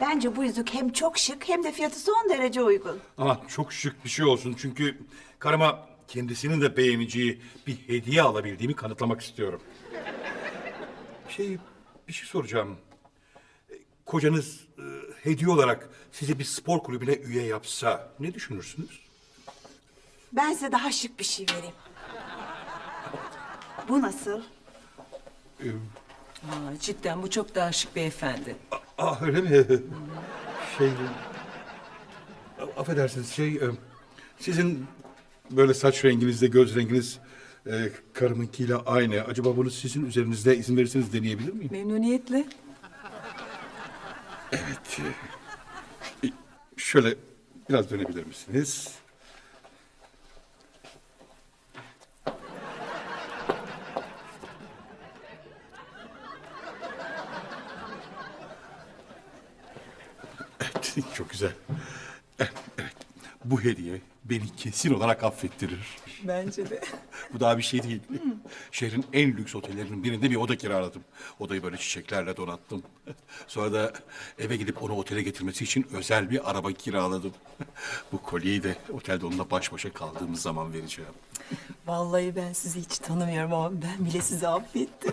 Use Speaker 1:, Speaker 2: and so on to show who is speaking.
Speaker 1: Bence bu yüzük hem çok şık hem de fiyatı son derece uygun.
Speaker 2: Ama çok şık bir şey olsun çünkü karıma kendisinin de beğeneceği bir hediye alabildiğimi kanıtlamak istiyorum. Şey, bir şey soracağım. E, Kocanız e, hediye olarak sizi bir spor kulübüne üye yapsa ne düşünürsünüz?
Speaker 1: Ben size daha şık bir şey vereyim. Bu nasıl?
Speaker 3: Aa, cidden bu çok daha şık beyefendi.
Speaker 2: Ah öyle mi? Şey, a- affedersiniz şey, e, sizin böyle saç renginizle göz renginiz e, karımınkiyle aynı. Acaba bunu sizin üzerinizde izin verirseniz deneyebilir miyim?
Speaker 3: Memnuniyetle.
Speaker 2: Evet. e, Şöyle biraz dönebilir misiniz? çok güzel. Evet, evet. Bu hediye beni kesin olarak affettirir.
Speaker 3: Bence de.
Speaker 2: Bu daha bir şey değil. Şehrin en lüks otellerinin birinde bir oda kiraladım. Odayı böyle çiçeklerle donattım. Sonra da eve gidip onu otele getirmesi için özel bir araba kiraladım. Bu kolyeyi de otelde onunla baş başa kaldığımız zaman vereceğim.
Speaker 3: Vallahi ben sizi hiç tanımıyorum ama ben bile sizi affettim.